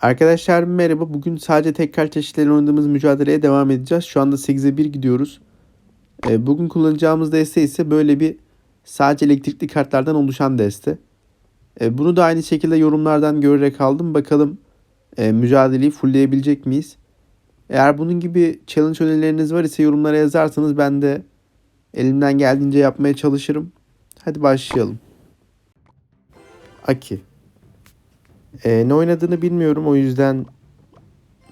Arkadaşlar merhaba. Bugün sadece tekrar çeşitleri oynadığımız mücadeleye devam edeceğiz. Şu anda 8'e 1 gidiyoruz. Ee, bugün kullanacağımız deste ise böyle bir sadece elektrikli kartlardan oluşan deste. Bunu da aynı şekilde yorumlardan görerek aldım. Bakalım e, mücadeleyi fullleyebilecek miyiz? Eğer bunun gibi challenge önerileriniz var ise yorumlara yazarsanız ben de elimden geldiğince yapmaya çalışırım. Hadi başlayalım. Aki. Ee, ne oynadığını bilmiyorum o yüzden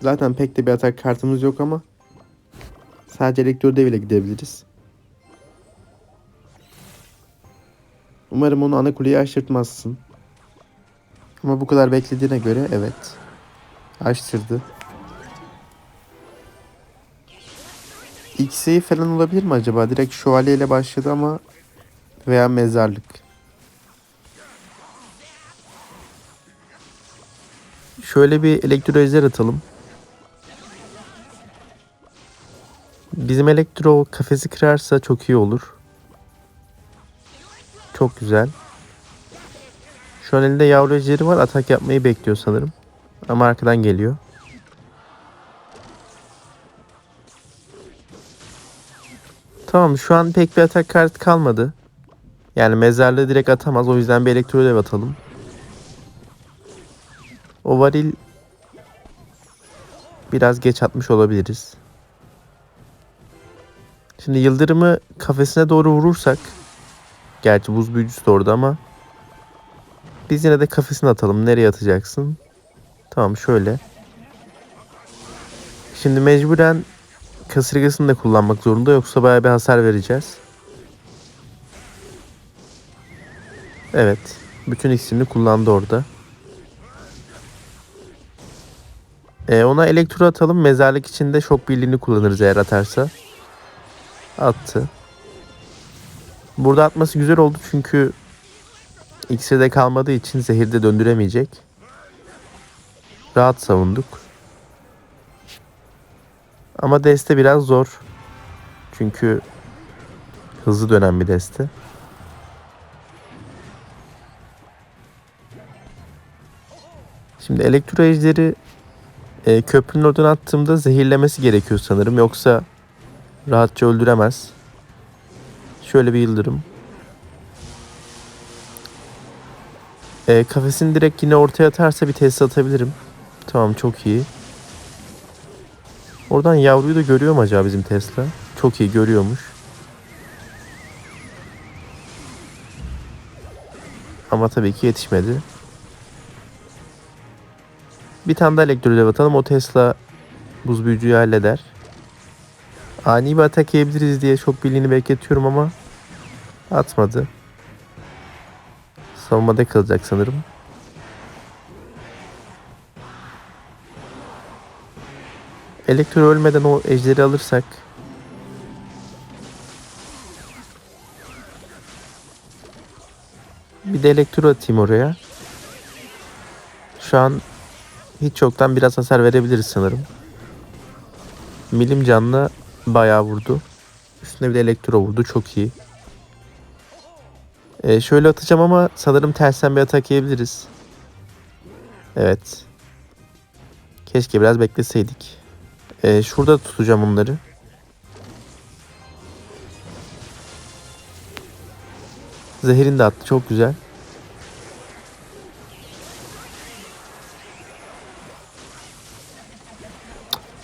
zaten pek de bir atak kartımız yok ama sadece elektro dev ile gidebiliriz. Umarım onu ana kuleyi aşırtmazsın. Ama bu kadar beklediğine göre evet. Açtırdı. X'i falan olabilir mi acaba? Direkt şövalye ile başladı ama veya mezarlık. Şöyle bir elektro ejder atalım. Bizim elektro kafesi kırarsa çok iyi olur. Çok güzel. Şu an elinde yavru ejderi var. Atak yapmayı bekliyor sanırım. Ama arkadan geliyor. Tamam şu an pek bir atak kartı kalmadı. Yani mezarlığı direkt atamaz. O yüzden bir elektro dev atalım. O varil biraz geç atmış olabiliriz. Şimdi yıldırımı kafesine doğru vurursak gerçi buz büyücüsü de orada ama biz yine de kafesine atalım. Nereye atacaksın? Tamam şöyle. Şimdi mecburen kasırgasını da kullanmak zorunda yoksa bayağı bir hasar vereceğiz. Evet. Bütün iksini kullandı orada. Ee, ona elektro atalım. Mezarlık içinde şok birliğini kullanırız eğer atarsa. Attı. Burada atması güzel oldu çünkü iksirde kalmadığı için zehirde döndüremeyecek. Rahat savunduk. Ama deste biraz zor. Çünkü hızlı dönen bir deste. Şimdi elektro ejderi e, köprünün oradan attığımda zehirlemesi gerekiyor sanırım. Yoksa rahatça öldüremez. Şöyle bir yıldırım. E, kafesini direkt yine ortaya atarsa bir test atabilirim. Tamam çok iyi. Oradan yavruyu da görüyor mu acaba bizim Tesla? Çok iyi görüyormuş. Ama tabii ki yetişmedi. Bir tane daha elektrolev atalım. O Tesla buz büyücüyü halleder. Ani bir atak yiyebiliriz diye çok birliğini bekletiyorum ama atmadı. Savunmada kalacak sanırım. Elektro ölmeden o ejderi alırsak bir de elektro atayım oraya. Şu an hiç çoktan biraz hasar verebiliriz sanırım. Milim canla bayağı vurdu. Üstüne bir de elektro vurdu. Çok iyi. Ee, şöyle atacağım ama sanırım tersten bir atak yiyebiliriz. Evet. Keşke biraz bekleseydik. Ee, şurada tutacağım onları. Zehirini de attı. Çok güzel.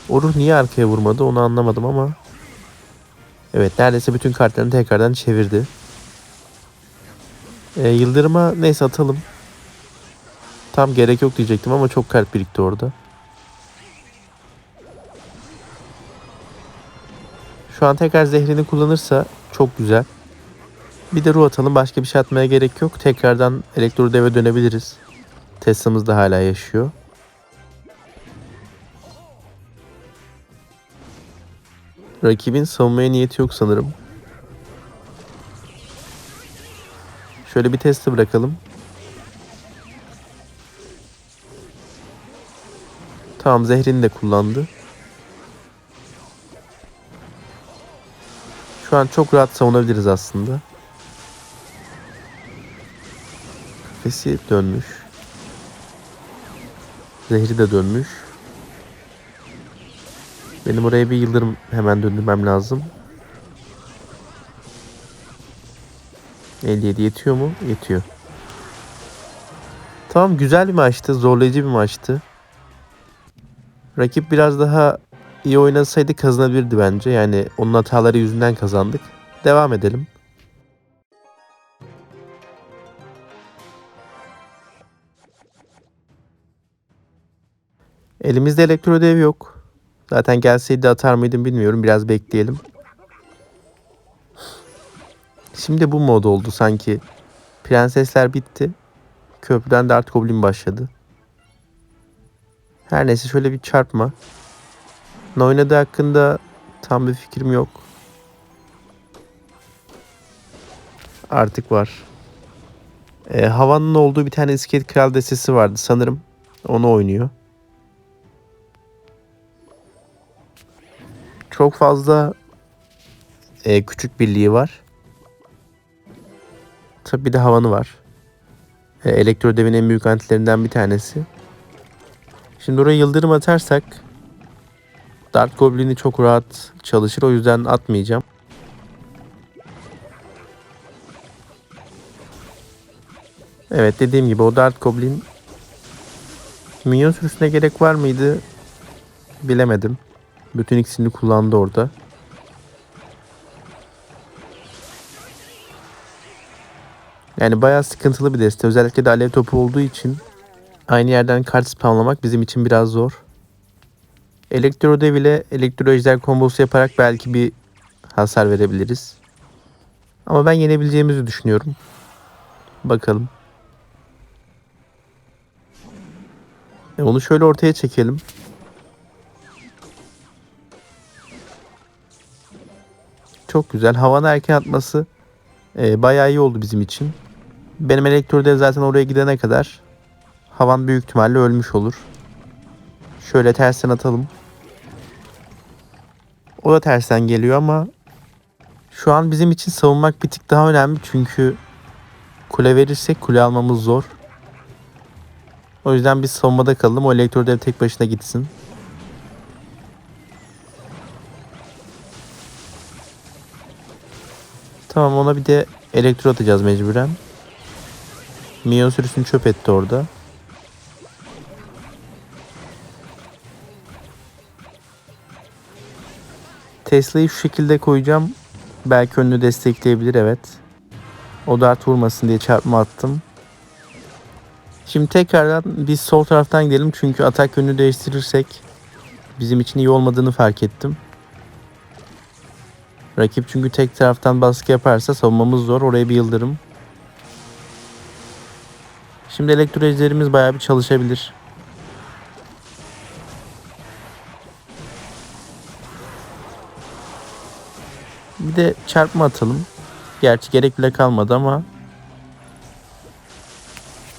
O ruh niye arkaya vurmadı onu anlamadım ama. Evet neredeyse bütün kartlarını tekrardan çevirdi. Ee, Yıldırım'a neyse atalım. Tam gerek yok diyecektim ama çok kart birikti orada. Şu an tekrar zehrini kullanırsa çok güzel. Bir de ruh atalım. Başka bir şey atmaya gerek yok. Tekrardan elektro deve dönebiliriz. Tesla'mız da hala yaşıyor. Rakibin savunmaya niyeti yok sanırım. Şöyle bir testi bırakalım. Tamam zehrini de kullandı. Şu an çok rahat savunabiliriz aslında. Kafesi dönmüş. Zehri de dönmüş. Benim oraya bir yıldırım hemen döndürmem lazım. 57 yetiyor mu? Yetiyor. Tamam güzel bir maçtı. Zorlayıcı bir maçtı. Rakip biraz daha iyi oynasaydı kazanabilirdi bence. Yani onun hataları yüzünden kazandık. Devam edelim. Elimizde elektro ödev yok. Zaten gelseydi atar mıydım bilmiyorum. Biraz bekleyelim. Şimdi bu mod oldu sanki. Prensesler bitti. Köprüden Dart Goblin başladı. Her neyse şöyle bir çarpma. Ne oynadığı hakkında tam bir fikrim yok. Artık var. E, havanın olduğu bir tane iskelet kral destesi vardı sanırım. Onu oynuyor. Çok fazla e, küçük birliği var. Tabi bir de havanı var. E, elektro devin en büyük antilerinden bir tanesi. Şimdi oraya yıldırım atarsak Dart Goblin'i çok rahat çalışır. O yüzden atmayacağım. Evet dediğim gibi o Dart Goblin minyon sürüsüne gerek var mıydı bilemedim. Bütün ikisini kullandı orada. Yani bayağı sıkıntılı bir deste. Özellikle de alev topu olduğu için aynı yerden kart spamlamak bizim için biraz zor. Elektro dev ile elektro ejder kombosu yaparak belki bir hasar verebiliriz. Ama ben yenebileceğimizi düşünüyorum. Bakalım. E onu şöyle ortaya çekelim. Çok güzel. Havanı erken atması e, bayağı iyi oldu bizim için. Benim elektrodev zaten oraya gidene kadar havan büyük ihtimalle ölmüş olur. Şöyle tersten atalım. O da tersten geliyor ama şu an bizim için savunmak bir tık daha önemli çünkü kule verirsek kule almamız zor. O yüzden biz savunmada kalalım. O elektrodev tek başına gitsin. Tamam ona bir de elektro atacağız mecburen. Minyon sürüsünü çöp etti orada. Tesla'yı şu şekilde koyacağım. Belki önünü destekleyebilir evet. O dart vurmasın diye çarpma attım. Şimdi tekrardan biz sol taraftan gidelim çünkü atak yönünü değiştirirsek bizim için iyi olmadığını fark ettim. Rakip çünkü tek taraftan baskı yaparsa savunmamız zor. Oraya bir yıldırım. Şimdi elektrolojlerimiz bayağı bir çalışabilir. Bir de çarpma atalım. Gerçi gerek bile kalmadı ama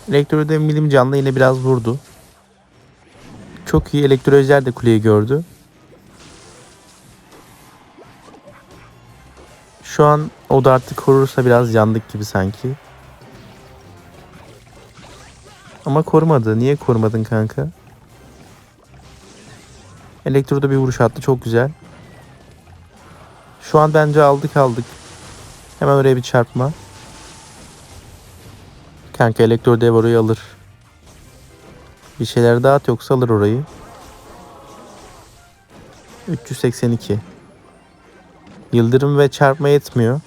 Elektrode milim canlı yine biraz vurdu. Çok iyi elektrolojiler de kuleyi gördü. Şu an o da artık korursa biraz yandık gibi sanki. Ama korumadı. Niye korumadın kanka? Elektroda bir vuruş attı. Çok güzel. Şu an bence aldık aldık. Hemen oraya bir çarpma. Kanka elektro dev orayı alır. Bir şeyler daha at yoksa alır orayı. 382. Yıldırım ve çarpma yetmiyor.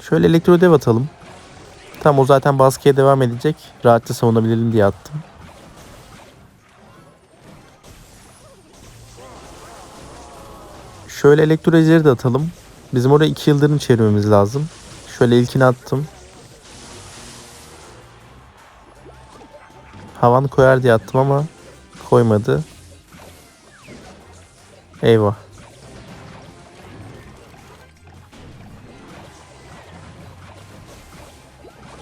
Şöyle elektro dev atalım. Tam o zaten baskıya devam edecek. Rahatça savunabilelim diye attım. Şöyle elektrolojleri de atalım. Bizim oraya iki yıldırım çevirmemiz lazım. Şöyle ilkini attım. Havan koyar diye attım ama koymadı. Eyvah.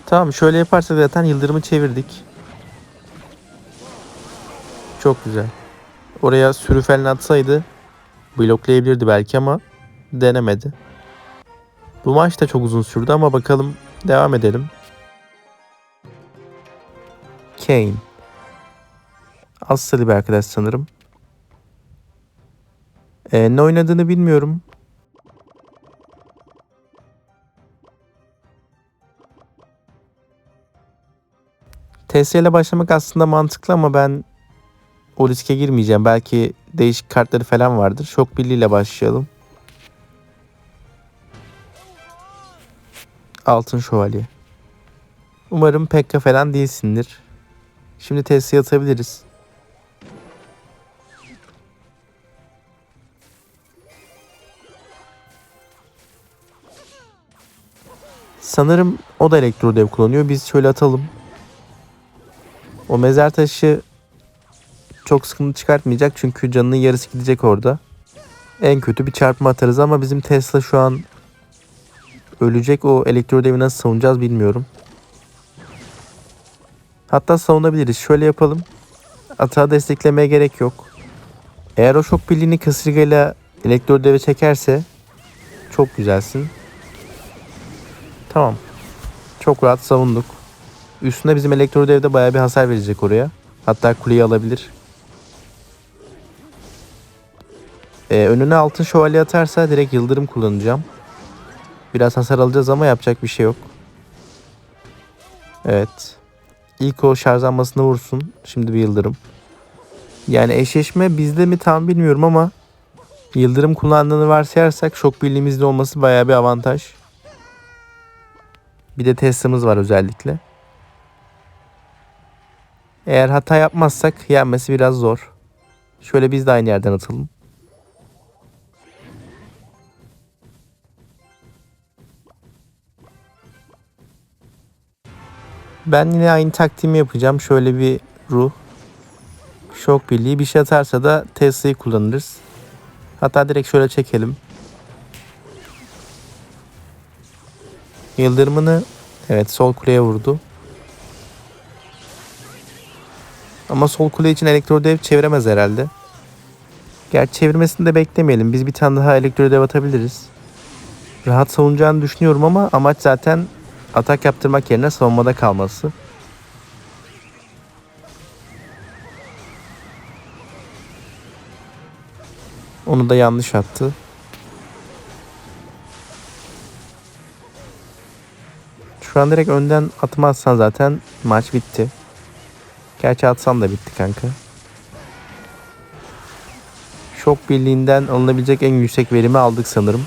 Tamam şöyle yaparsak zaten yıldırımı çevirdik. Çok güzel. Oraya sürü falan atsaydı bloklayabilirdi belki ama denemedi. Bu maç da çok uzun sürdü ama bakalım devam edelim. Kane. Asyalı bir arkadaş sanırım. Ee, ne oynadığını bilmiyorum. TS ile başlamak aslında mantıklı ama ben o riske girmeyeceğim. Belki değişik kartları falan vardır. Şok birliğiyle başlayalım. Altın şövalye. Umarım Pekka falan değilsindir. Şimdi TS'ye atabiliriz. Sanırım o da elektro dev kullanıyor. Biz şöyle atalım. O mezar taşı çok sıkıntı çıkartmayacak çünkü canının yarısı gidecek orada. En kötü bir çarpma atarız ama bizim Tesla şu an ölecek. O elektro devi nasıl savunacağız bilmiyorum. Hatta savunabiliriz. Şöyle yapalım. Atağı desteklemeye gerek yok. Eğer o şok birliğini kasırgayla elektro deve çekerse çok güzelsin. Tamam. Çok rahat savunduk. Üstüne bizim elektro devde bayağı bir hasar verecek oraya. Hatta kuleyi alabilir. Ee, önüne altın şövalye atarsa direkt yıldırım kullanacağım. Biraz hasar alacağız ama yapacak bir şey yok. Evet. İlk o şarjlanmasını vursun. Şimdi bir yıldırım. Yani eşleşme bizde mi tam bilmiyorum ama yıldırım kullandığını varsayarsak şok birliğimizde olması bayağı bir avantaj. Bir de Tesla'mız var özellikle. Eğer hata yapmazsak yenmesi biraz zor. Şöyle biz de aynı yerden atalım. Ben yine aynı taktiğimi yapacağım. Şöyle bir ruh. Şok birliği. Bir şey atarsa da Tesla'yı kullanırız. Hatta direkt şöyle çekelim. Yıldırımını evet sol kuleye vurdu. Ama sol kule için elektrodev çeviremez herhalde. Gerçi çevirmesini de beklemeyelim. Biz bir tane daha elektrodev atabiliriz. Rahat savunacağını düşünüyorum ama amaç zaten atak yaptırmak yerine savunmada kalması. Onu da yanlış attı. Şu an direkt önden atmazsan zaten maç bitti. Gerçi atsam da bitti kanka. Şok birliğinden alınabilecek en yüksek verimi aldık sanırım.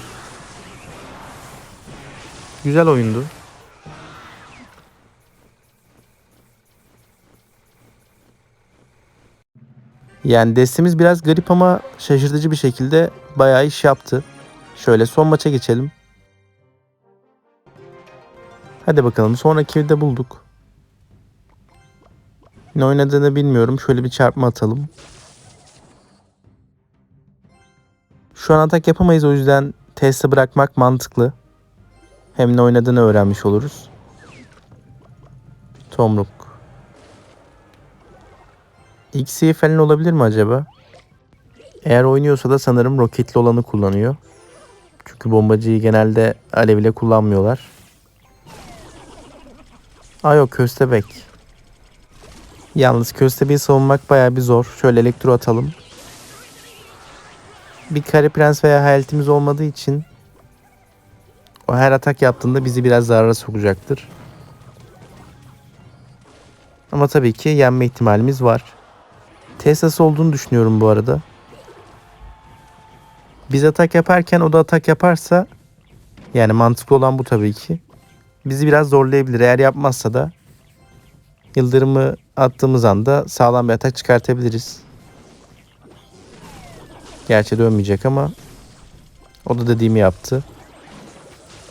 Güzel oyundu. Yani destemiz biraz garip ama şaşırtıcı bir şekilde bayağı iş yaptı. Şöyle son maça geçelim. Hadi bakalım sonraki de bulduk. Ne oynadığını bilmiyorum. Şöyle bir çarpma atalım. Şu an atak yapamayız o yüzden testi bırakmak mantıklı. Hem ne oynadığını öğrenmiş oluruz. Tomruk. XC falan olabilir mi acaba? Eğer oynuyorsa da sanırım roketli olanı kullanıyor. Çünkü bombacıyı genelde alevle kullanmıyorlar. Aa yok köstebek. Yalnız köstebeği savunmak baya bir zor. Şöyle elektro atalım. Bir kare prens veya hayaletimiz olmadığı için o her atak yaptığında bizi biraz zarara sokacaktır. Ama tabii ki yenme ihtimalimiz var. Tesla'sı olduğunu düşünüyorum bu arada. Biz atak yaparken o da atak yaparsa yani mantıklı olan bu tabii ki. Bizi biraz zorlayabilir. Eğer yapmazsa da yıldırımı attığımız anda sağlam bir atak çıkartabiliriz. Gerçi dönmeyecek ama o da dediğimi yaptı.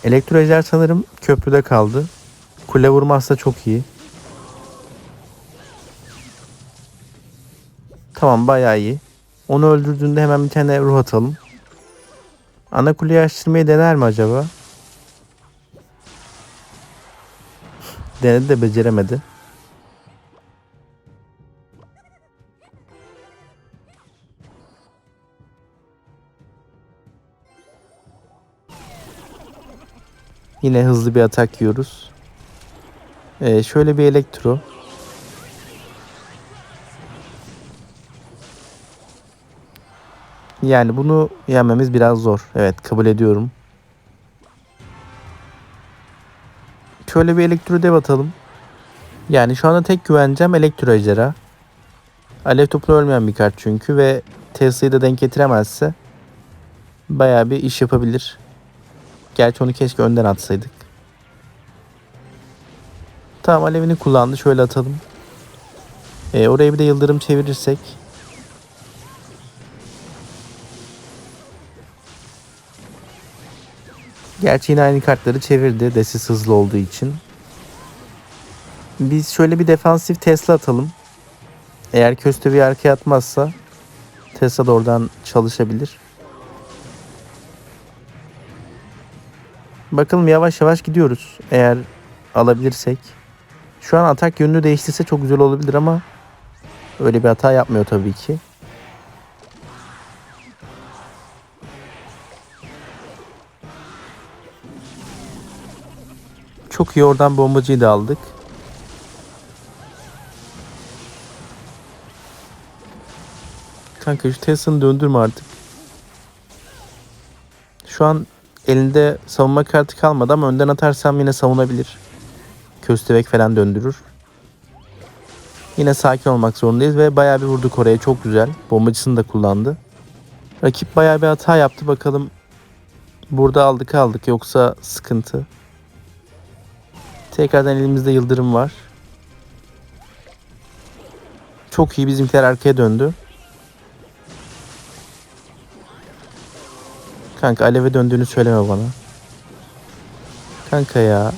Elektro ejder sanırım köprüde kaldı. Kule vurmazsa çok iyi. Tamam bayağı iyi. Onu öldürdüğünde hemen bir tane ruh atalım. Ana kuleyi açtırmayı dener mi acaba? Denedi de beceremedi. Yine hızlı bir atak yiyoruz. Ee, şöyle bir elektro. Yani bunu yenmemiz biraz zor. Evet kabul ediyorum. Şöyle bir elektro dev atalım. Yani şu anda tek güvencem elektro ejderha. Alev toplu ölmeyen bir kart çünkü ve Tesla'yı da denk getiremezse bayağı bir iş yapabilir. Gerçi onu keşke önden atsaydık. Tamam alevini kullandı. Şöyle atalım. Ee, oraya bir de yıldırım çevirirsek. Gerçi yine aynı kartları çevirdi. Desis hızlı olduğu için. Biz şöyle bir defansif Tesla atalım. Eğer köstebeği arkaya atmazsa Tesla da oradan çalışabilir. Bakalım yavaş yavaş gidiyoruz. Eğer alabilirsek. Şu an atak yönünü değiştirse çok güzel olabilir ama öyle bir hata yapmıyor tabii ki. Çok iyi oradan bombacıyı da aldık. Kanka şu Tesla'nı döndürme artık. Şu an elinde savunma kartı kalmadı ama önden atarsam yine savunabilir. Köstebek falan döndürür. Yine sakin olmak zorundayız ve bayağı bir vurduk oraya. Çok güzel. Bombacısını da kullandı. Rakip bayağı bir hata yaptı. Bakalım burada aldık aldık yoksa sıkıntı. Tekrardan elimizde yıldırım var. Çok iyi bizimkiler arkaya döndü. Kanka aleve döndüğünü söyleme bana. Kanka ya.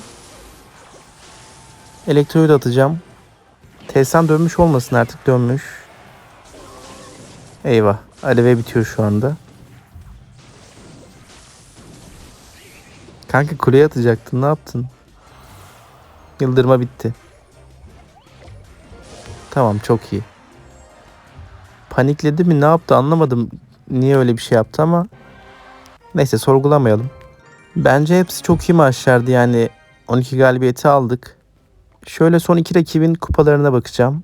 Elektroyu da atacağım. Tessan dönmüş olmasın artık dönmüş. Eyvah. Aleve bitiyor şu anda. Kanka kuleye atacaktın ne yaptın? Yıldırma bitti. Tamam çok iyi. Panikledi mi ne yaptı anlamadım. Niye öyle bir şey yaptı ama Neyse sorgulamayalım. Bence hepsi çok iyi maçlardı yani 12 galibiyeti aldık. Şöyle son iki rakibin kupalarına bakacağım.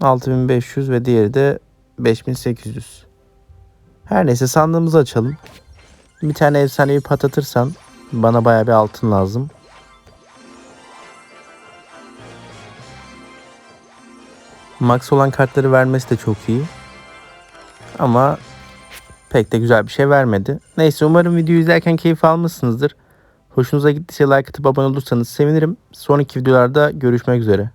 6500 ve diğeri de 5800. Her neyse sandığımızı açalım. Bir tane efsanevi patlatırsan bana baya bir altın lazım. Max olan kartları vermesi de çok iyi. Ama pek de güzel bir şey vermedi. Neyse umarım videoyu izlerken keyif almışsınızdır. Hoşunuza gittiyse like atıp abone olursanız sevinirim. Sonraki videolarda görüşmek üzere.